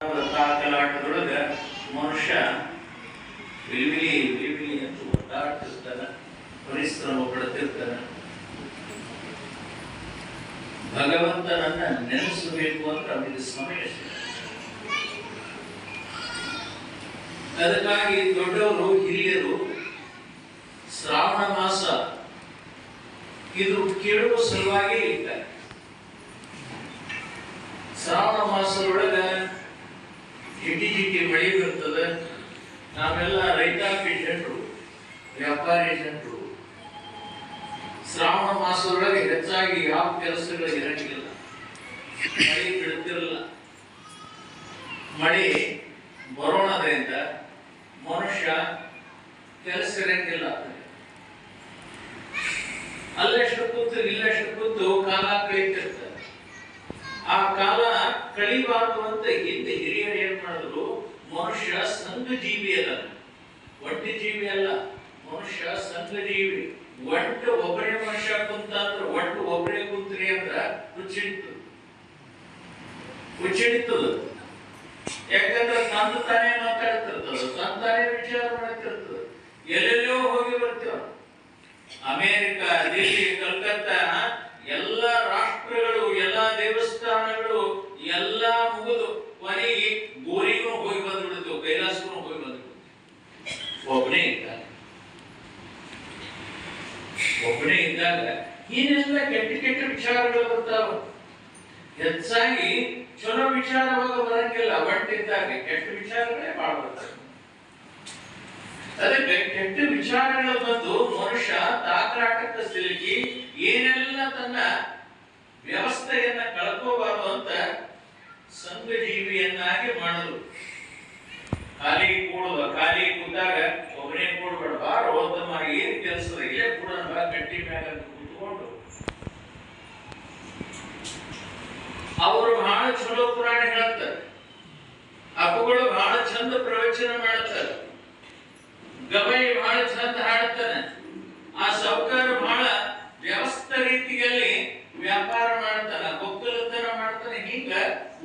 ತಾಕಲಾಟದೊಳಗ ಮನುಷ್ಯ ವಿಲಿವಿಲಿ ವಿಲಿವಿಲಿ ಅಂತ ಒದ್ದಾಡ್ತಿರ್ತಾನ, ಪರಿಶ್ರಮ ಪಡ್ತಿರ್ತಾನ. ಭಗವಂತನನ್ನ ನೆನೆಸಬೇಕು ಅಂತ ಅವನಿಗೆ ಸಮಯ ಅದಕ್ಕಾಗಿ ದೊಡ್ಡವರು, ಹಿರಿಯರು, ಶ್ರಾವಣ ಮಾಸ ಇದು ಕೇಳುವ ಸಲುವಾಗಿ ಇದ್ದಾರೆ ಶ್ರಾವಣ ಮಾಸದೊಳಗ ಜಿಟಿ ಜಿಟಿ ಮಳೆ ಬರ್ತದೆ ನಾವೆಲ್ಲ ರೈತಾಪಿ ಜನರು ವ್ಯಾಪಾರಿ ಜನರು ಶ್ರಾವಣ ಮಾಸದೊಳಗೆ ಹೆಚ್ಚಾಗಿ ಯಾವ ಕೆಲಸಗಳು ಇರಂಗಿಲ್ಲ. ಮಳೆ ಬೀಳ್ತಿರಲ್ಲ. ಮಳೆ ಬರೋಣದ್ರಿಂದ ಮನುಷ್ಯ ಕೆಲಸ ಇರಂಗಿಲ್ಲ ಅಲ್ಲಷ್ಟು ಕೂತು ಇಲ್ಲಷ್ಟು ಕೂತು ಕಾಲ ಕಳೀತಿರ್ತಾರೆ ಆ ಕಾಲ ಕಳಿಬಾರದು ಅಂತ ಹಿಂದೆ ಹಿರಿಯರು ಏನ್ ಮಾಡಿದ್ರು? ಮನುಷ್ಯ ಸಂಘ ಜೀವಿ ಅಲ್ಲ ಒಂಟಿ ಜೀವಿ ಅಲ್ಲ. ಮನುಷ್ಯ ಸಂಘ ಜೀವಿ ಒಂಟ ಒಬ್ಬರೇ ಮನುಷ್ಯ ಕುಂತ ಅಂದ್ರ ಒಂಟು ಒಬ್ಬರೇ ಕುಂತ್ರಿ ಅಂದ್ರ ಹುಚ್ಚಿಡಿತು ಹುಚ್ಚಿಡಿತದ ಯಾಕಂದ್ರೆ ತಂದು ತಾನೇ ಮಾತಾಡ್ತಿರ್ತದ ತಂದು ತಾನೇ ವಿಚಾರ ಮಾಡ್ತಿರ್ತದ ಎಲ್ಲೆಲ್ಲೋ ಹೋಗಿ ಬರ್ತೀವ. ಅಮೇರಿಕ ದಿಲ್ಲಿ ಕಲ್ಕತ್ತಾ ಎಲ್ಲ ರಾಷ್ಟ್ರಗಳು, ಎಲ್ಲ ದೇವಸ್ಥಾನಗಳು, ಎಲ್ಲ ಮುಗಿದು ಕೊನೆಗೆ ಗೋರಿಗೂ ಹೋಗಿ ಬಂದ್ಬಿಡ್ತು, ಕೈಲಾಸಕ್ಕೂ ಹೋಗಿ ಬಂದ್ಬಿಡ್ತು. ಒಬ್ಬನೇ ಇದ್ದಾಗ ಒಬ್ಬನೇ ಇದ್ದಾಗ ಏನೆಲ್ಲ ಕೆಟ್ಟ ಕೆಟ್ಟ ವಿಚಾರಗಳು ಬರ್ತಾವ? ಹೆಚ್ಚಾಗಿ ಚಲೋ ವಿಚಾರವಾಗ ಬರಂಗಿಲ್ಲ ಒಟ್ಟಿದ್ದಾಗ ಕೆಟ್ಟ ವಿಚಾರಗಳೇ ಬಾಳ ಬರ್ತಾವೆ ಅದಕ್ಕೆ ಕೆಟ್ಟ ವಿಚಾರಗಳು ಬಂದು ಮನುಷ್ಯ ತಾಕರಾಟಕ್ಕೆ ಸಿಲುಕಿ ಏನೆಲ್ಲ ತನ್ನ ವ್ಯವಸ್ಥೆಯನ್ನ ಕಳ್ಕೋಬಾರದು ಅಂತ ಸಂಘ ಜೀವಿಯನ್ನಾಗಿ ಮಾಡಲು ಖಾಲಿ ಕೂಡುವ ಖಾಲಿ ಕೂತಾಗ ಒಬ್ಬನೇ ಕೂಡಬೇಡ, ಬಾರ ಓದಮ್ಮ ಏನ್ ಕೆಲಸದ? ಇಲ್ಲೇ ಕೂಡ ಗಟ್ಟಿ ಮ್ಯಾಗ ಕೂತ್ಕೊಂಡು. ಅವರು ಬಹಳ ಚಲೋ ಪುರಾಣ ಹೇಳುತ್ತಾರೆ ಹಬ್ಬಗಳು ಬಹಳ ಚಂದ ಪ್ರವಚನ ಮಾಡ್ತಾರೆ ಗವೈ ಬಹಳ ಚಂದ ಹಾಡ್ತಾನೆ ಆ ಸೌಕರ್ಯ ಬಹಳ ವ್ಯವಸ್ಥೆ ರೀತಿಯಲ್ಲಿ ವ್ಯಾಪಾರ ಮಾಡ್ತಾನೆ ಒಕ್ಕಲತನ ಮಾಡ್ತಾನೆ ಹಿಂಗ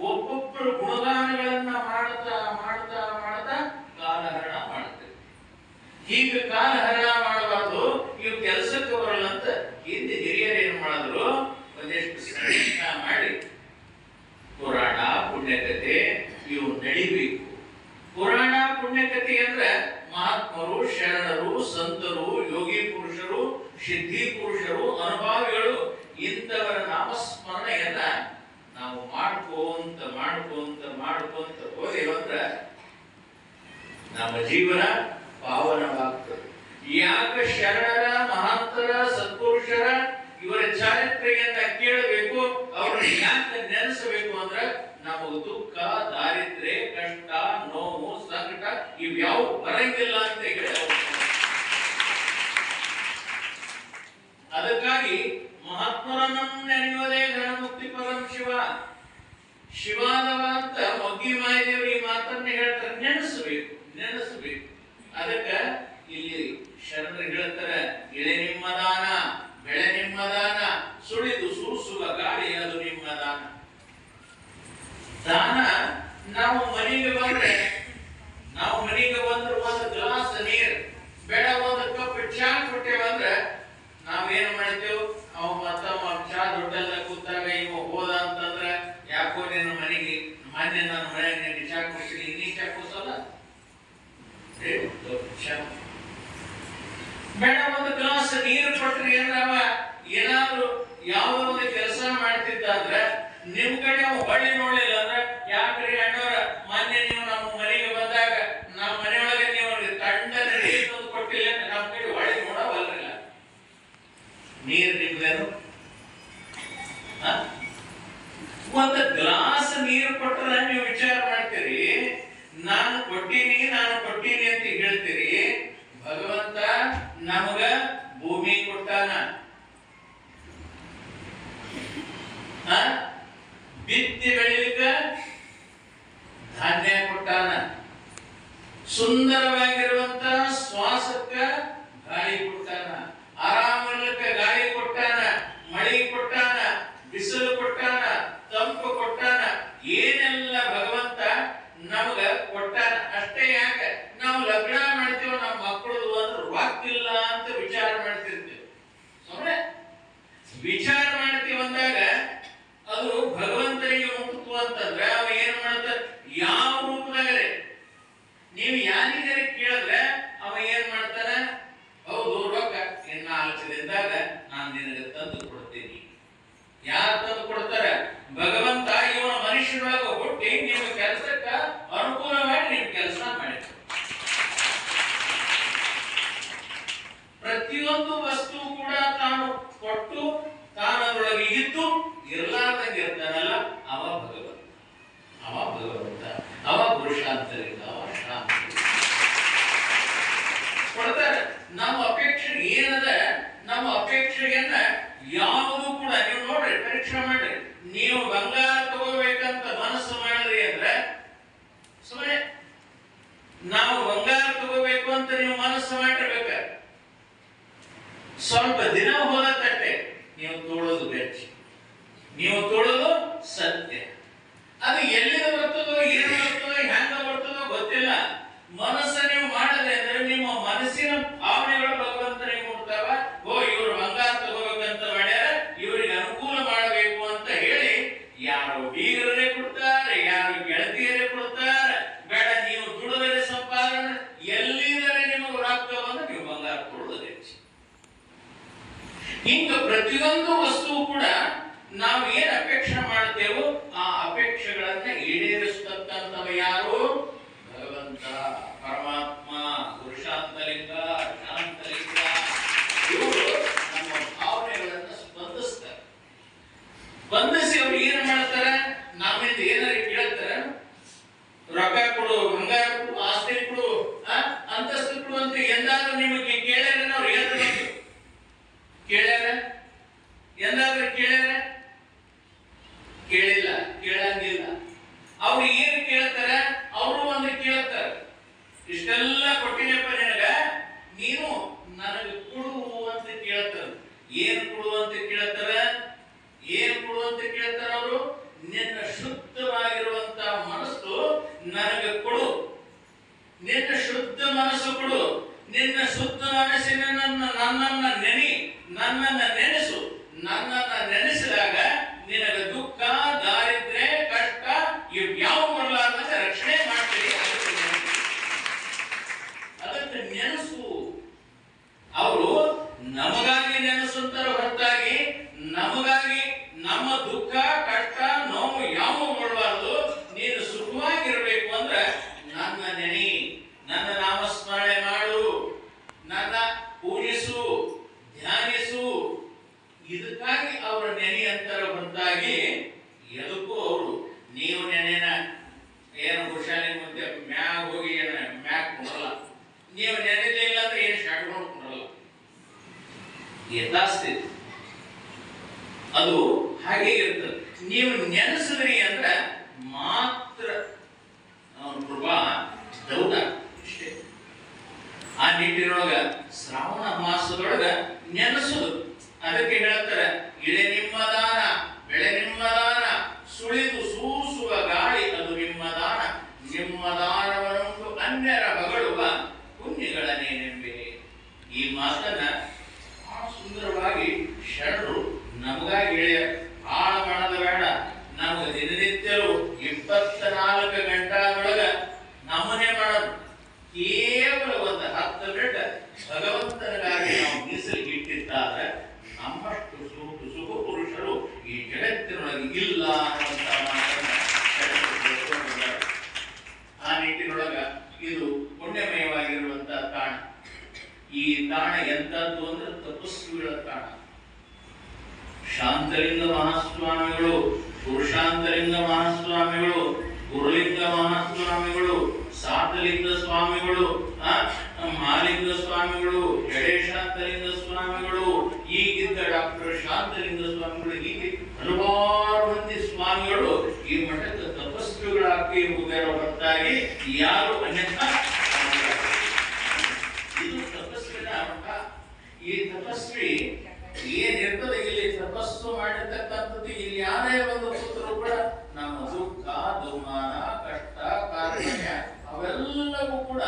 ಒಬ್ಬೊಬ್ಬರು ಗುಣಗಾನಗಳನ್ನ ಮಾಡ್ತಾ ಮಾಡ್ತಾ ಮಾಡ್ತಾ ಕಾಲಹರಣ ಮಾಡ್ತಾರೆ ಹೀಗೆ ಕಾಲಹರಣ ಮಾಡಬಾರ್ದು ಇವು ಕೆಲಸಕ್ಕೆ ಬರಲ್ಲ ಅಂತ ಹಿಂದೆ ಹಿರಿಯರು ಏನ್ ಮಾಡಿದ್ರು ಒಂದಿಷ್ಟು ಸಂಗೀತ ಮಾಡಿ ಪುರಾಣ ಪುಣ್ಯಕಥೆ ಇವು ನಡಿಬೇಕು ಪುರಾಣ ಪುಣ್ಯಕಥೆ ಅಂದ್ರೆ ಮಹಾತ್ಮರು ಶರಣರು ಸಂತರು ಯೋಗಿ ಪುರುಷರು ಸಿದ್ಧಿ ಪುರುಷರು ಅನುಭಾವಿಗಳು ಇಂಥವರ ನಾಮಸ್ಮರಣೆಯನ್ನ ನಾವು ಮಾಡ್ಕೋಂತ ಮಾಡ್ಕೊಂತ ಮಾಡ್ಕೊಂತ ಹೋದೇವಂದ್ರ ನಮ್ಮ ಜೀವನ ಪಾವನವಾಗ್ತದೆ. ಯಾಕ ಶರಣರ ಮಹಾಂತರ, ಸತ್ಪುರುಷರ ಇವರ ಚಾರಿತ್ರೆಯನ್ನ ಕೇಳಬೇಕು, ಅವ್ರನ್ನ ಯಾಕೆ ನೆನೆಸಬೇಕು ಅಂದ್ರೆ ನಮಗ ದುಃಖ, ದಾರಿದ್ರ್ಯ, ಕಷ್ಟ, ನೋವು, ಸಂಕಟ ಇವ್ಯಾವ ಬರಂಗಿಲ್ಲ ಅಂತ ಹೇಳಿ ಅವ್ರು ಅದಕ್ಕಾಗಿ ಮಹಾತ್ಮರನ್ನು ನೆನೆಯುವುದೇ ಗಣಮುಕ್ತಿ ಪರಂ ಶಿವ. ಶಿವಾದವ ಅಂತ ಮೊಗ್ಗಿ ಮಾಯದೇವರು ಈ ಮಾತನ್ನ ಹೇಳ್ತಾರೆ. ನೆನೆಸಬೇಕು ನೆನೆಸಬೇಕು. ಅದಕ್ಕ ಇಲ್ಲಿ ಶರಣರು ಹೇಳ್ತಾರೆ ಎಳೆ ನಿಮ್ಮ ದಾನ, ಬೆಳೆ ನಿಮ್ಮ ದಾನ, ಸುಳಿದು ಸೂಸುವ ಗಾಳಿ ಅದು ನಿಮ್ಮ ದಾನ. ದಾನ, ನಾವು ಮನೆಗೆ ಬಂದ್ರೆ, ನಾವು ಮನೆಗೆ ಬಂದ್ರೆ ಒಂದು ಗ್ಲಾಸ್ ನೀರು ಬೆಳೆ ಒಂದು ಕಪ್ ಚಾ ಕೊಟ್ಟೇವ ಅಂದ್ರೆ ನಾವೇನು ಮಾಡ್ತೇವೆ? ಅವ ಮತ್ತ ಚಾ ದೊಡ್ಡಲ್ಲ ಕೂತಾಗ ಇವ ಹೋದ ಅಂತಂದ್ರೆ ಯಾಕೋ ನಿನ್ನ ಮನೆಗೆ ಮೊನ್ನೆ ನನ್ನ ಮನೆಗೆ ನಿನಗೆ ಚಾ ಕೊಡ್ತೀನಿ ಇನ್ನೀ ಚಾ ಕೊಡ್ಸಲ್ಲ? ಏ, ಬೇಡ ಒಂದು ಗ್ಲಾಸ್ ನೀರು ಕೊಟ್ರಿ ಏನಾವ ಏನಾದ್ರು ಯಾವುದೋ ಒಂದು ಕೆಲಸ ಮಾಡ್ತಿದ್ದಾದ್ರೆ ನಿಮ್ ಕಡೆ ಅವ ಹೊಳ್ಳಿ ನೋಡ್ಲಿಲ್ಲ ಅಂದ್ರೆ ಯಾಕ್ರಿ ಅಣ್ಣವ್ರ ಮೊನ್ನೆ ನೀವು ನಮ್ಮ ಮನೆಗೆ ಬಂದಾಗ ನಮ್ಮ ಮನೆಯೊಳಗೆ ನೀವು ಅವ್ರಿಗೆ ತಣ್ಣನ ನೀರು ತಂದು ಕೊಟ್ಟಿಲ್ಲ ಅಂದ್ರೆ ನಮ್ಮ ಕಡೆ ಹೊಳ್ಳಿ ನೋಡವಲ್ರಿಲ್ಲ ಹ? ಒಂದು ಗ್ಲಾಸ್ ನೀರು ಕೊಟ್ಟರೆ ನೀವು ವಿಚಾರ ಮಾಡ್ತೀರಿ. ನಾನು ಕೊಟ್ಟೀನಿ ನಾನು ಕೊಟ್ಟೀನಿ ಅಂತ ಹೇಳ್ತೀರಿ. ಭಗವಂತ ನಮಗ ಭೂಮಿ ಕೊಟ್ಟಾನ ಹ? ಬಿತ್ತಿ ಬೆಳಿಲಿಕ್ಕ ಧಾನ್ಯ ಕೊಟ್ಟಾನ ಸುಂದರವಾಗಿರುವಂತ ಶ್ವಾಸಕ್ಕ ಗಾಳಿ ಕೊಟ್ಟಾನ ಆರಾಮಲ್ಲಕ್ಕ ಗಾಳಿ ಕೊಟ್ಟಾನ ಮಳೆ ಕೊಟ್ಟಾನ ಬಿಸಿಲು ಕೊಟ್ಟಾನ ತಂಪು ಕೊಟ್ಟಾನ ಏನೆಲ್ಲ ಭಗವಂತ ಪುರುಷಾಂತರಿಂದ ಶಾಂತಿ ಕೊಡ್ತಾರೆ ನಮ್ಮ ಅಪೇಕ್ಷೆ ಏನದ ನಮ್ಮ ಅಪೇಕ್ಷೆಯನ್ನ ಯಾವುದು ಕೂಡ ನೀವು ನೋಡ್ರಿ ಪರೀಕ್ಷೆ ಮಾಡ್ರಿ ನೀವು ಬಂಗಾರ ತಗೋಬೇಕಂತ ಮನಸ್ಸು ಮಾಡಿದ್ರಿ ಅಂದ್ರೆ ಸುಮ್ಮನೆ ನಾವು ಬಂಗಾರ ತಗೋಬೇಕು ಅಂತ ನೀವು ಮನಸ್ಸು ಮಾಡಿರ್ಬೇಕ ಸ್ವಲ್ಪ ದಿನ ತಟ್ಟೆ ನೀವು ತೋಳೋದು ಬೆಚ್ಚ. ನೀವು ತೋಳೋದು ಸತ್ಯ ಅದು ಎಲ್ಲಿಂದ ಬರ್ತದೋ ಏನು ಬರ್ತದೋ ಹೆಂಗ ಬರ್ತದೋ ಗೊತ್ತಿಲ್ಲ ಮನಸ್ಸ ನೀವು ಮಾಡದೆ ಅಂದ್ರೆ ನಿಮ್ಮ ಮನಸ್ಸಿನ ಭಾವನೆಗಳು ಭಗವಂತನಿಗೆ ಮುಟ್ತಾವ ಓ ಇವರು ಬಂಗಾರ ತಗೋಬೇಕಂತ ಮಾಡ್ಯಾರ ಇವರಿಗೆ ಅನುಕೂಲ ಮಾಡಬೇಕು ಅಂತ ಹೇಳಿ ಯಾರು ಬೀಗರೇ ಕೊಡ್ತಾರೆ ಯಾರು ಗೆಳತಿಯರೇ ಕೊಡ್ತಾರೆ ಬೇಡ ನೀವು ದುಡಿದರೆ ಸಂಪಾದನೆ ಎಲ್ಲಿದರೆ ನಿಮಗೆ ರೊಕ್ಕ ಬಂದು ನೀವು ಬಂಗಾರ ಕೊಡೋದು ಹೆಚ್ಚು ಹಿಂಗ ಪ್ರತಿಯೊಂದು ವಸ್ತು ಕೂಡ ನಾವು ಏನ್ ಅಪೇಕ್ಷೆ ಮಾಡ್ತೇವೋ ಆ ಅಪೇಕ್ಷೆಗಳನ್ನ ಈಡೇರಿಸತಕ್ಕಂಥವ ಯಾರು? ಭಗವಂತ, ಪರಮಾತ್ಮ ಪುರುಷಾಂತಲಿಂಗ ಶಾಂತಲಿಂಗ ಇವರು ನಮ್ಮ ಭಾವನೆಗಳನ್ನ ಸ್ಪಂದಿಸ್ತಾರೆ. ಸ್ಪಂದಿಸಿ ಅವ್ರು ಏನ್ ಮಾಡ್ತಾರೆ? ನಮ್ಮಿಂದ ಏನಾರ ಕೇಳ್ತಾರೆ ರೊಕ್ಕ ಕೊಡು ಬಂಗಾರ ಕೊಡು ಆಸ್ತಿ ಕೊಡು ಆ, ಅಂತಸ್ತು ಕೊಡು ಅಂತ ಎಂದಾದ್ರೂ ನಿಮಗೆ ಕೇಳ್ಯಾರ ನಾವು ಹೇಳ್ತಾರೆ ಕೇಳ್ಯಾರ ಎಂದಾದ್ರೂ ಕೇಳ್ಯಾರ ಕೇಳಿಲ್ಲ ಕೇಳಂಗಿಲ್ಲ ಅವ್ರು ಏನ್ ಕೇಳ್ತಾರ ಅವರು ಒಂದು ಕೇಳ್ತಾರೆ ಇಷ್ಟೆಲ್ಲ ಕೊಟ್ಟಿನಪ್ಪ ನಿನಗ ನೀನು ನನಗೆ ಕೊಡು ಅಂತ ಕೇಳ್ತಾರ ಏನ್ ಕೊಡು ಅಂತ ಕೇಳ್ತಾರ ಏನ್ ಕೊಡು ಅಂತ ಕೇಳ್ತಾರ ಅವರು ನಿನ್ನ ಶುದ್ಧವಾಗಿರುವಂತ ಮನಸ್ಸು ನನಗೆ ಕೊಡು ನಿನ್ನ ಶುದ್ಧ ಮನಸ್ಸು ಕೊಡು ನಿನ್ನ ಶುದ್ಧ ಮನಸ್ಸಿನ ನನ್ನ ನನ್ನನ್ನ ನೆನಿ ನನ್ನನ್ನ ನೆನೆಸು ನನ್ನನ್ನ ನೆನೆಸಿದಾಗ ನಿನಗೆ ದುಃಖ ದಾರಿದ್ರ್ಯ ಕಷ್ಟ ಇವ್ಯಾವ ಬರಲಾರ್ದಂತೆ ರಕ್ಷಣೆ ಮಾಡ್ತೀರಿ ಅದಕ್ಕೆ ನೆನಪು. ಅದಕ್ಕೆ ನೆನಸು ಅವರು ನಮಗಾಗಿ ನೆನೆಸುತ್ತಾರೆ ಹೊರತಾಗಿ ನಮಗಾಗಿ ನಮ್ಮ ದುಃಖ ಕಷ್ಟ ನೋವು ಯಾವ ಮಾಡಬಾರ್ದು ನೀನು ಸುಖವಾಗಿರ್ಬೇಕು ಅಂದ್ರೆ ನನ್ನ ನೆನಿ ನನ್ನ ನಾಮಸ್ಮರಣೆ ಮಾಡು ನನ್ನ ಪೂಜಿಸು ಧ್ಯಾನಿಸು ಇದಕ್ಕಾಗಿ ಅವರ ನೆನೆ ಅಂತರ ಹೊರತಾಗಿ ಎದಕ್ಕೂ ಅವರು ನೀವು ನೆನೆನ ಏನು ಹುಷಾರಿ ಮುಂದೆ ಮ್ಯಾಗ ಹೋಗಿ ಏನ ಮ್ಯಾಗ ಕೊಡಲ್ಲ ನೀವು ನೆನೆಲಿಲ್ಲ ಅಂದ್ರೆ ಏನು ಶಾಟ್ಕೊಂಡು ಕೊಡಲ್ಲ ಯಥಾಸ್ಥಿತಿ ಅದು ಹಾಗೆ ಇರ್ತದೆ. ನೀವು ನೆನೆಸಿದ್ರಿ ಅಂದ್ರೆ ಮಾತ್ರ ಕೃಪಾ, ದೌಡ ಇಷ್ಟೇ. ಆ ನಿಟ್ಟಿನೊಳಗ ಶ್ರಾವಣ ಮಾಸದೊಳಗ ನೆನೆಸುದು. ಅದಕ್ಕೆ ಹೇಳ್ತಾರೆ, ಇಳೆ ನಿಮ್ಮ ದಾನ, ಬೆಳೆ ನಿಮ್ಮ ದಾನ, ಸುಳಿದು ಸೂಸುವ ಗಾಳಿ ಅದು ನಿಮ್ಮ ದಾನ. ನಿಮ್ಮ ದಾನವನ್ನುಂಟು ಅನ್ಯರ ಹೊಗಳುವ ಪುಣ್ಯಗಳನ್ನೇನೆಂಬೆ? ಈ ಮಾತನ್ನ ಬಹಳ ಸುಂದರವಾಗಿ ಶರಣರು ನಮಗಾಗಿ ಹೇಳ್ಯಾರ ಭಾಳ ಮಾಡದ ಬೇಡ. ನಮ್ಗೆ ದಿನನಿತ್ಯರು ಇಪ್ಪತ್ನಾಲ್ಕು ನಾಲ್ಕು ಗಂಟೆಯೊಳಗ ನಮನೆ ಮಾಡೋದು. ಕೇವಲ ಒಂದು ಹತ್ತು ಮಿನಿಟ್ ಭಗವಂತನಿಗಾಗಿ ನಾವು ಮೀಸಲಿಗೆ ಇಟ್ಟಿದ್ದಾರೆ ನಮ್ಮಷ್ಟು ಸುಖ ಸುಖ ಪುರುಷರು ಈ ಜಗತ್ತಿನೊಳಗೆ ಇಲ್ಲ ಅನ್ನುವಂಥ ಮಾತನ್ನ ಶರಣರು ತಿಳ್ಕೊಂಡಿದ್ದಾರೆ. ಆ ನಿಟ್ಟಿನೊಳಗ ಇದು ಪುಣ್ಯಮಯವಾಗಿರುವಂತಹ ತಾಣ ಈ ತಾಣ ಎಂತದ್ದು ಅಂದ್ರೆ ತಪಸ್ವಿಗಳ ತಾಣ ಶಾಂತಲಿಂಗ ಮಹಾಸ್ವಾಮಿಗಳು ಪುರುಷಾಂತಲಿಂಗ ಮಹಾಸ್ವಾಮಿಗಳು ಗುರುಲಿಂಗ ಮಹಾಸ್ವಾಮಿಗಳು ಸಾತಲಿಂಗ ಸ್ವಾಮಿಗಳು ಆ, ಮಾಲಿಂಗ ಸ್ವಾಮಿಗಳು ಜಡೇಶಾಂತಲಿಂಗ ಸ್ವಾಮಿಗಳು, ಈಗಿದ್ದ ಡಾಕ್ಟರ್ ಶಾಂತಲಿಂಗ ಸ್ವಾಮಿಗಳು ಹೀಗೆ ಹಲವಾರು ಮಂದಿ ಸ್ವಾಮಿಗಳು ಈ ಮಠದ ತಪಸ್ವಿಗಳಾಗಿ ಹೋಗ್ಯಾರ ಹೊರತಾಗಿ ಯಾರು ಅನ್ಯಥ ಇದು ತಪಸ್ವಿನ ಮಠ ಈ ತಪಸ್ವಿ ಏನಿರ್ತದೆ ಇಲ್ಲಿ, ತಪಸ್ಸು ಮಾಡಿರ್ತಕ್ಕಂಥದ್ದು ಇಲ್ಲಿ ಯಾರೇ ಒಂದು ಕೂತರು ಕೂಡ ನಮ್ಮ ದುಃಖ ದುಮ್ಮಾನ ಕಷ್ಟ ಕಾರ್ಪಣ್ಯ ಅವೆಲ್ಲವೂ ಕೂಡ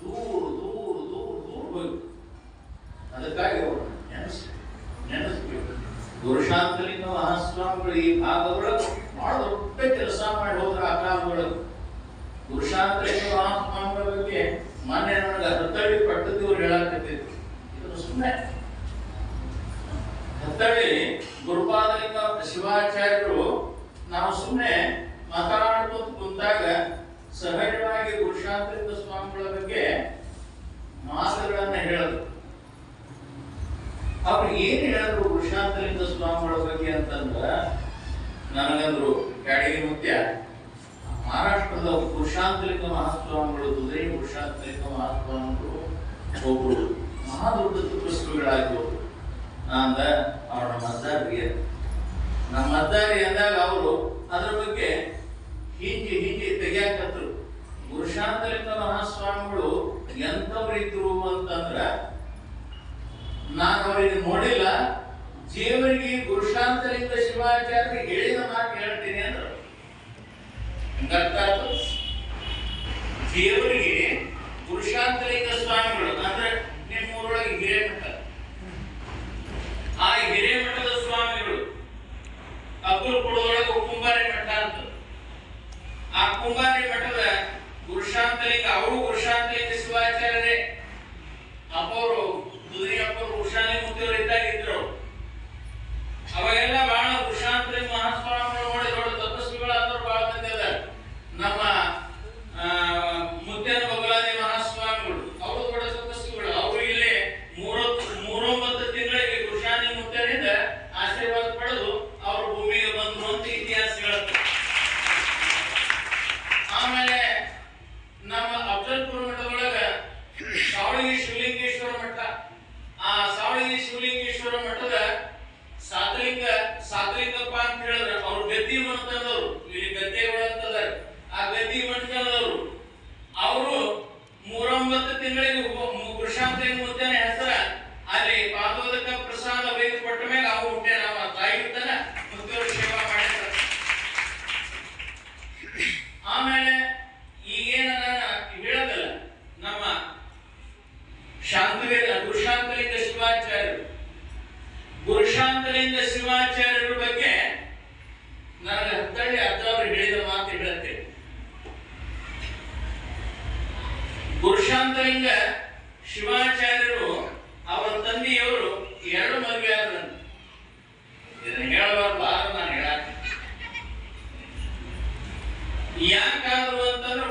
ದೂರ ದೂರ ದೂರ ದೂರ ಹೋಯ್ತು ಅದಕ್ಕಾಗಿ ಅವರು ನೆನೆಸ್ಬೇಕು ನೆನೆಸ್ಬೇಕು ಗುರುಶಾಂತಲಿಂಗ ಮಹಾಸ್ವಾಮಿಗಳು ಈ ಭಾಗದೊಳಗೆ ಬಹಳ ದೊಡ್ಡ ಕೆಲಸ ಮಾಡಿ ಹೋದ್ರ ಆ ಕಾಲದೊಳಗೆ ಗುರುಶಾಂತಲಿಂಗ ಮಹಾಸ್ವಾಮಿಗಳ ಬಗ್ಗೆ ಮೊನ್ನೆ ನನಗೆ ಹತ್ತಳ್ಳಿ ಪಟ್ಟದವ್ರು ಹೇಳಕತ್ತಿದ್ರು. ಇದು ಸುಮ್ಮನೆ ಹತ್ತಳ್ಳಿ ಗುರುಪಾದಲಿಂಗ ಶಿವಾಚಾರ್ಯರು ನಾವು ಸುಮ್ಮನೆ ಮಾತನಾಡ್ಕೊಂತ ಕುಂತಾಗ ಸಹಜವಾಗಿ ಪುರುಷಾಂತರಿಂದ ಸ್ವಾಮಿಗಳ ಬಗ್ಗೆ ಮಾತುಗಳನ್ನು ಹೇಳೋದು. ಅವ್ರು ಏನ್ ಹೇಳಿದ್ರು ವೃಷಾಂತಲಿಂಗ ಸ್ವಾಮಿಗಳ ಬಗ್ಗೆ ಅಂತಂದ್ರ ನನಗಂದ್ರು ಬ್ಯಾಡಗಿ ಮುಖ್ಯ. ಮಹಾರಾಷ್ಟ್ರದ ಪುರುಷಾಂತರಿಕ ಮಹಾಸ್ವಾಮಿಗಳು ಅಂದ್ರೆ ಪುರುಷಾಂತರಿಕ ಮಹಾಸ್ವಾಮಿಗಳು ಒಬ್ಬರು ಮಹಾ ದೊಡ್ಡ ತಪಸ್ವಿಗಳಾಗಿ ಹೋದ್ರು ಅಂದ ಅವ್ರ ನಮ್ಮ ನಮ್ಮ ಮದ್ದಾರಿ ಅಂದಾಗ ಅವರು ಅದ್ರ ಬಗ್ಗೆ ಹಿಂಜಿ ಹಿಂಜಿ ತೆಗಿಯಾಕತ್ರು. ಪುರುಷಾಂತರಿಕ ಮಹಾಸ್ವಾಮಿಗಳು ಎಂಥವ್ರಿದ್ರು ಅಂತಂದ್ರ ನಾನು ಅವರಿಗೆ ನೋಡಿಲ್ಲ. ಜೀವರಿಗೆ ಪುರುಷಾಂತರಿಂದ ಶಿವಾಚಾರ್ಯ ಹೇಳಿದ ಮಾತು ಹೇಳ್ತೀನಿ ಅಂದ್ರು. ಆಯ್ತು? ದೇವರಿಗೆ ಪುರುಷಾಂತರಿಕ ಸ್ವಾಮಿಗಳು, ಅಂದ್ರೆ ನಿಮ್ಮ ಊರೊಳಗೆ ಹಿರೇಮಠ. ಆ ಹಿರೇಮಠದ ಸ್ವಾಮಿಗಳು ಅಬ್ಬರು ಕೊಡೋದೊಳಗೆ ಕುಂಬಾರಿ ಮಠ ಅಂತ. ಆ ಕುಂಬಾರಿ ಮಠದ ಪುರುಷಾಂತರಿಂದ ಅವರು ಪುರುಷಾಂತರಿಂದ ಶಿವಾಚಾರ್ಯರೇ. ಅಪ್ಪವರು ಮುತ್ತಿಯವರು ಇದ್ದಾಗ ಇದ್ರು. ಅವಾಗೆಲ್ಲ ಬಹಳ ಪುರುಷಾಂತರಿ ಮಹಾಸ್ವಾಮಿಗಳು ನೋಡಿ ದೊಡ್ಡ ತಪಸ್ವಿಗಳಾದ್ರು ಬಹಳ ಮಂದಿ ಅದಾರ ನಮ್ಮ ಆ, ಮುತ್ಯನ ಬಗಲಾದಿ ಮಹಾಸ್ವಾಮಿಗಳು ಅವರು ದೊಡ್ಡ ತಪಸ್ವಿಗಳು ಅವರು ಇಲ್ಲೇ ಮೂರೊತ್ತು ಮೂರೊಂಬತ್ತು ತಿಂಗಳಿಗೆ ಕೃಷಾನಿ ಮುತ್ಯನಿಂದ ಆಶೀರ್ವಾದ ಪಡೆದು ಅವರು ಭೂಮಿಗೆ ಬಂದ್ರು ಅಂತ ಇತಿಹಾಸ ಹೇಳುತ್ತೆ ಆಮೇಲೆ ನಮ್ಮ ಅಫಜಲ್ಪುರ ಮಠದೊಳಗ ಸಾವಳಗಿ ಶಿವಲಿಂಗೇಶ್ವರ ಮಠ ಆ ಸಾವಳಗಿ ಶಿವಲಿಂಗೇಶ್ವರ ಮಠದ ಸಾತಲಿಂಗಪ್ಪ ಅಂತ ಹೇಳಿದ್ರೆ ಅವ್ರು ಗದ್ದಿ ಮಠದವರು ಇಲ್ಲಿ ಗದ್ದೆಗಳಂತದಾರೆ ಆ ಗದ್ದಿ ಮಠದವರು ಅವರು ಮೂರೊಂಬತ್ತು ತಿಂಗಳಿಗೆ ಕೃಷಾಂತರಿ ಮುದ್ದನ ಹೆಸರ ಅಲ್ಲಿ ಪಾದೋದಕ ಪ್ರಸಾದ ಒಯ್ದು ಕೊಟ್ಟ ಮೇಲೆ ಅವು ಹುಟ್ಟೆ ನಮ್ಮ ತಾಯಿ ತನ ಮುದ್ದವರು ಸೇವಾ ಮಾಡಿದ್ರು ಆಮೇಲೆ ಈಗೇನ ನಾನು ಹೇಳದಲ್ಲ ನಮ್ಮ ಶಾಂತವೀರ ಗುರುಶಾಂತಲಿಂಗ ಶಿವಾಚಾರ್ಯರು ಗುರುಶಾಂತಲಿಂಗ ಶಿವಾಚಾರ್ಯರ ಬಗ್ಗೆ ನನಗೆ ಹತ್ತಳ್ಳಿ ಅಜ್ಜವರು ಹೇಳಿದ ಮಾತು ಹೇಳುತ್ತೇನೆ ಗುರುಶಾಂತಲಿಂಗ ಶಿವಾಚಾರ್ಯರು ಅವರ ತಂದೆಯವರು ಎರಡು ಮದುವೆ ಆದ್ರಂತೆ ಇದನ್ನ ಹೇಳಬಾರ್ದು ಆದ್ರೆ ನಾನು ಹೇಳಕ್ಕೆ ಯಾಕಾದ್ರು ಅಂತಂದ್ರೆ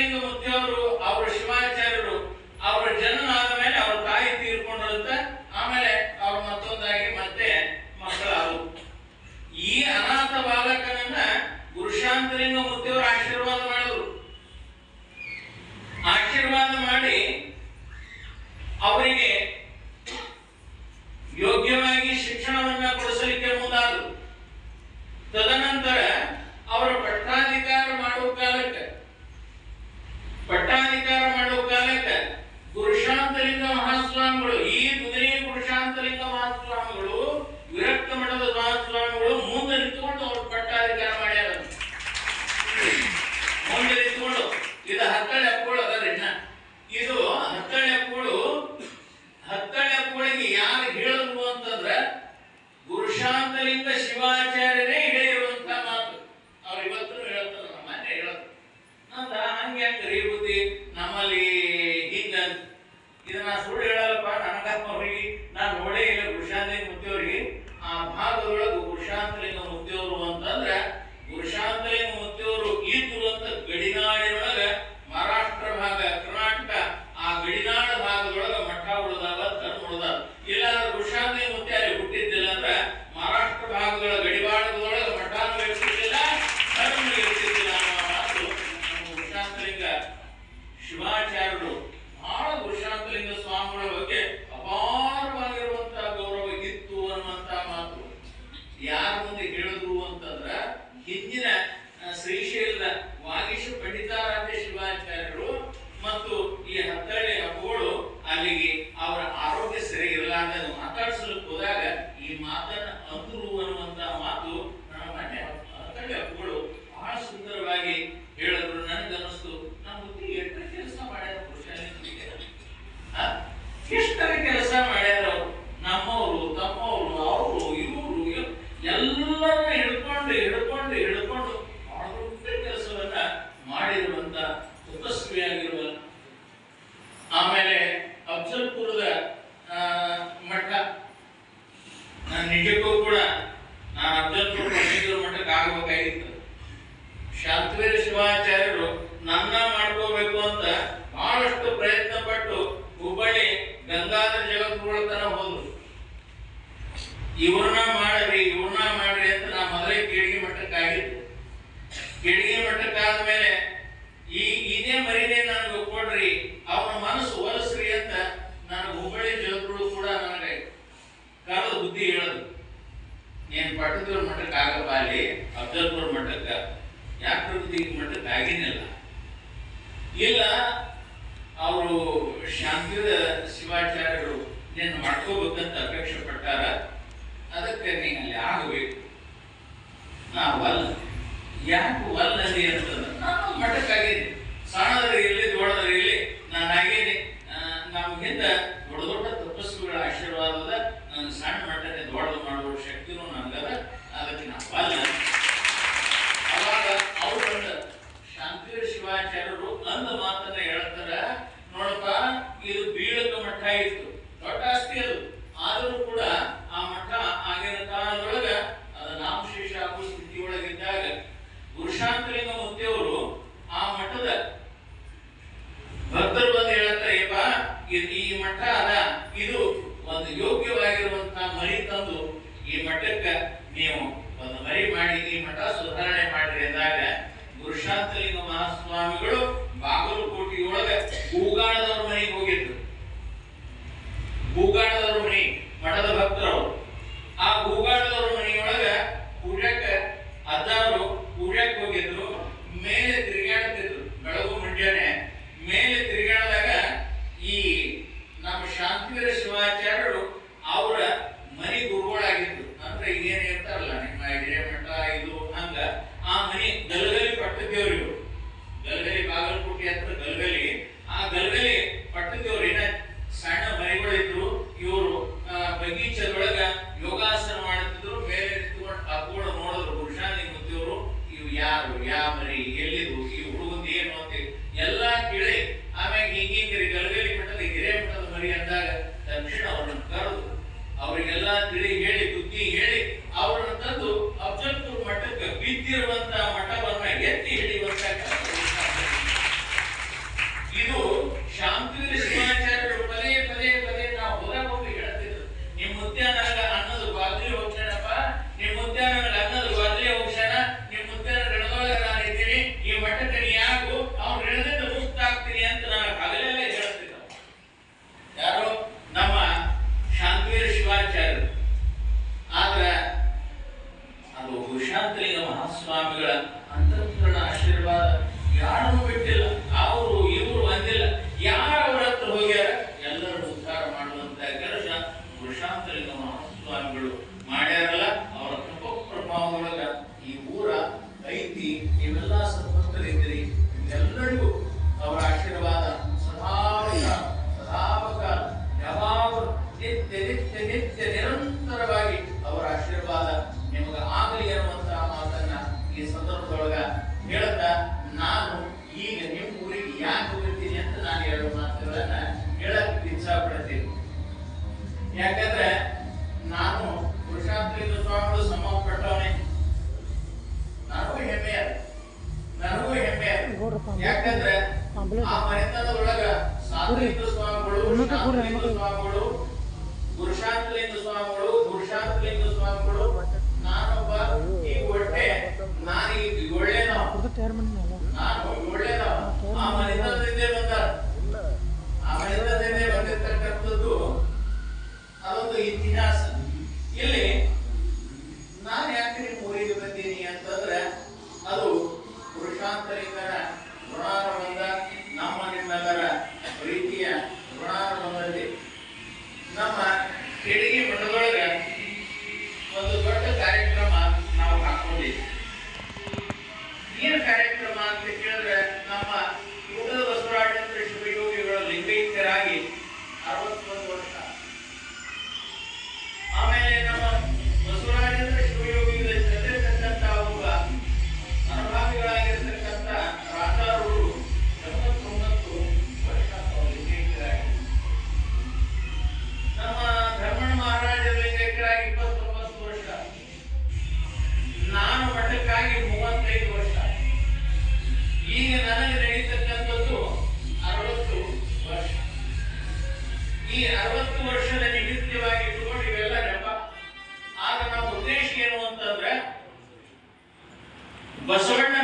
ಪುರುಷಾಂತಲಿಂಗ ಮುತ್ತಿಯವರು ಅವರ ಶಿವಾಚಾರ್ಯರು, ಅವರ ಜನ್ಮ ಆದ ಮೇಲೆ ಅವ್ರ ತಾಯಿ ತೀರ್ಕೊಂಡ್ರಂತ ಆಮೇಲೆ ಅವ್ರ ಮತ್ತೊಂದಾಗಿ ಮತ್ತೆ ಮಕ್ಕಳಾದವು ಈ ಅನಾಥ ಬಾಲಕನನ್ನ ಗುರುಶಾಂತಲಿಂಗ ಮುತ್ತಿಯವರು ಆಶೀರ್ವಾದ ಮಾಡಿದ್ರು. ಆಶೀರ್ವಾದ ಮಾಡಿ ಅವರಿಗೆ ಯೋಗ್ಯವಾಗಿ ಶಿಕ್ಷಣವನ್ನ ಕೊಡಿಸಲಿಕ್ಕೆ ಮುಂದಾದರು. ತದನಂತರ ಅವರ ಪಟ್ಟಾಧಿಕಾರ ಮಾಡುವ ಕಾಲಕ್ಕೆ ಪಟ್ಟಾಧಿಕಾರ ಮಾಡುವ ಕಾಲಕ್ಕೆ ಪುರುಷಾಂತಲಿಂಗ ಮಹಾಸ್ವಾಮಿಗಳು, ಈ ಕುದುರೆ ಪುರುಷಾಂತಲಿಂಗ ಮಹಾಸ್ವಾಮಿಗಳು, ವಿರಕ್ತ ಮಠದ ಮಹಾಸ್ವಾಮಿಗಳು ಮುಂದೆ ನಿಂತುಕೊಂಡು ಅವರು ಪಟ್ಟಾಧಿಕಾರ ಮಾಡ್ಯಾರ ಮುಂದೆ ನಿಂತುಕೊಂಡು ಇದು ಹತ್ತಳೆ ಅಪ್ಪಗಳು ಅದಾರ ಇನ್ನ ಇದು ಹತ್ತಳೆ ಅಪ್ಪಗಳು ಹತ್ತಳೆ ಅಪ್ಪಗಳಿಗೆ ಯಾರು ಹೇಳಿದ್ರು ಅಂತಂದ್ರ ಪುರುಷಾಂತಲಿಂಗ ಶಿವಾಚಾರ್ಯರೇ ಹೇಳಿರುವಂತ ಮಾತು ಅವ್ರು ಇವತ್ತು ಹೇಳ್ತಾರೆ ನಮ್ಮ ಮನೆ ಹೇಳೋದು ನಂದ ಹಂಗೆ ಹೆಂಗ್ರಿ ಬುದ್ಧಿ ನಮ್ಮಲ್ಲಿ ಹಿಂಗ ಇದನ್ನ ಸುಳ್ಳು ಹೇಳಲ್ಲಪ್ಪ ನನಗ ಅವ್ರಿಗೆ ನಾನು ನೋಡೇ ಇಲ್ಲ ಪುರುಷಾಂತಲಿಂಗ ಮುತ್ತಿಯವ್ರಿಗೆ ಆ ಭಾಗದೊಳಗೆ ಪುರುಷಾಂತಲಿಂಗ ಮುತ್ತಿಯವರು ಅಂತಂದ್ರೆ ಪುರುಷಾಂತಲಿಂಗ ಮುತ್ತಿಯವರು ಇದ್ರು ಅಂತ ಗಡಿನಾಡಿನೊಳಗ ಮಹಾರಾಷ್ಟ್ರ ಭಾಗ ಕರ್ನಾಟಕ ಆ ಗಡಿನಾಡ ಭಾಗದೊಳಗ ಮಠ ಉಳಿದಾವ ಧರ್ಮ ಉಳಿದಾವ ಇಲ್ಲಾಂದ್ರೆ ಪುರುಷಾಂತಲಿಂಗ ಮುತ್ತಿ ಅಲ್ಲಿ ಹುಟ್ಟಿದ್ದಿಲ್ಲ ಅಂದ್ರೆ ಮಹಾರಾಷ್ಟ್ರ ಭಾಗದೊಳ ಗಡಿಭಾಗದೊಳಗ ಮಠಾನು ಇರ್ತಿದ್ದಿಲ್ಲ ಧರ್ಮ ಇರ್ತಿದ್ದಿಲ್ಲ ಅನ್ನೋ ಮಾತು ನಮ್ಮ ಪುರುಷಾಂತಲಿಂಗ ಶಿವಾಚಾರ್ಯರು ಬಹಳ observe ಶಿವಾಚಾರ್ಯರು ಇದನ್ನು ಮಾಡ್ಕೋಬೇಕಂತ ಅಪೇಕ್ಷೆ ಪಟ್ಟಾರ, ಅದಕ್ಕೆ ನೀ ಅಲ್ಲಿ ಆಗಬೇಕು. ನಾ ವಲ್ಲ ಯಾಕೆ ವಲ್ಲದೆ ಅಂತಂದ್ರೆ ನಾನು ಮಠಕ್ಕಾಗಿದೆ ಸಾಣದರಿ ಇಲ್ಲ ಇದು ಒಂದು ಯೋಗ್ಯವಾಗಿರುವಂತಹ ಮರಿ ತಂದು ಈ ಮಠಕ್ಕೆ ನೀವು ಒಂದು ಮರಿ ಮಾಡಿ, ಈ ಮಠ ಸುಧಾರಣೆ ಮಾಡ್ರಿ ಅಂದಾಗ ಗುರುಶಾಂತಲಿಂಗ ಮಹಾಸ್ವಾಮಿಗಳು ಬಾಗಲಕೋಟೆಯೊಳಗೆ ಕೂಗಾಣದವ್ರ ಮನೆಗೆ ಹೋಗಿದ್ರು. ಕೂಗಾಣದವ್ರ ಮನೆ, ಮಠದ ಭಕ್ತರವರು ಆ ಕೂಗಾಣದವ್ರ ಮನೆಯೊಳಗೆ ಪೂಜಕ್ಕೆ ಅದಾರು ಪೂಜಕ್ಕೆ ಹೋಗಿದ್ರು. ಮೇಲೆ ತಿರುಗಾಡ್ತಿದ್ರು ಬೆಳಗು, ಮುಂಜಾನೆ. ಮೇಲೆ ತಿರುಗಾಡಿದಾಗ ಶಾಂತಿವೀರ ಶಿವಾಚಾರ್ಯರು ಅವರ ಮನೆ ಗುರುಗಳಾಗಿದ್ರು. ಅಂದ್ರೆ ಏನು ಇರ್ತಾರಲ್ಲ ನಿಮ್ಮ ಹಿರೇಮಠ ಇದು ಹಂಗ. ಆ ಮನೆ ಗಲ್ಗಲಿ ಪಟ್ಟದೇವ್ರಿ ಇವರು ಗಲ್ಗಲಿ ಬಾಗಲಕೋಟೆ ಅಂತ ಗಲ್ಗಲಿ. ಆ ಗಲಗಲಿ ಏನ ಸಣ್ಣ ಮನೆಗಳಿದ್ರು ಕೂಡ್ರಿ ಕೂಡ್ರಿ ಹೆಣ್ಮಕ್ಳು ಅಂತಂದ್ರೆ ಬಸವಣ್ಣ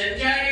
ಸಂಚಾರಿ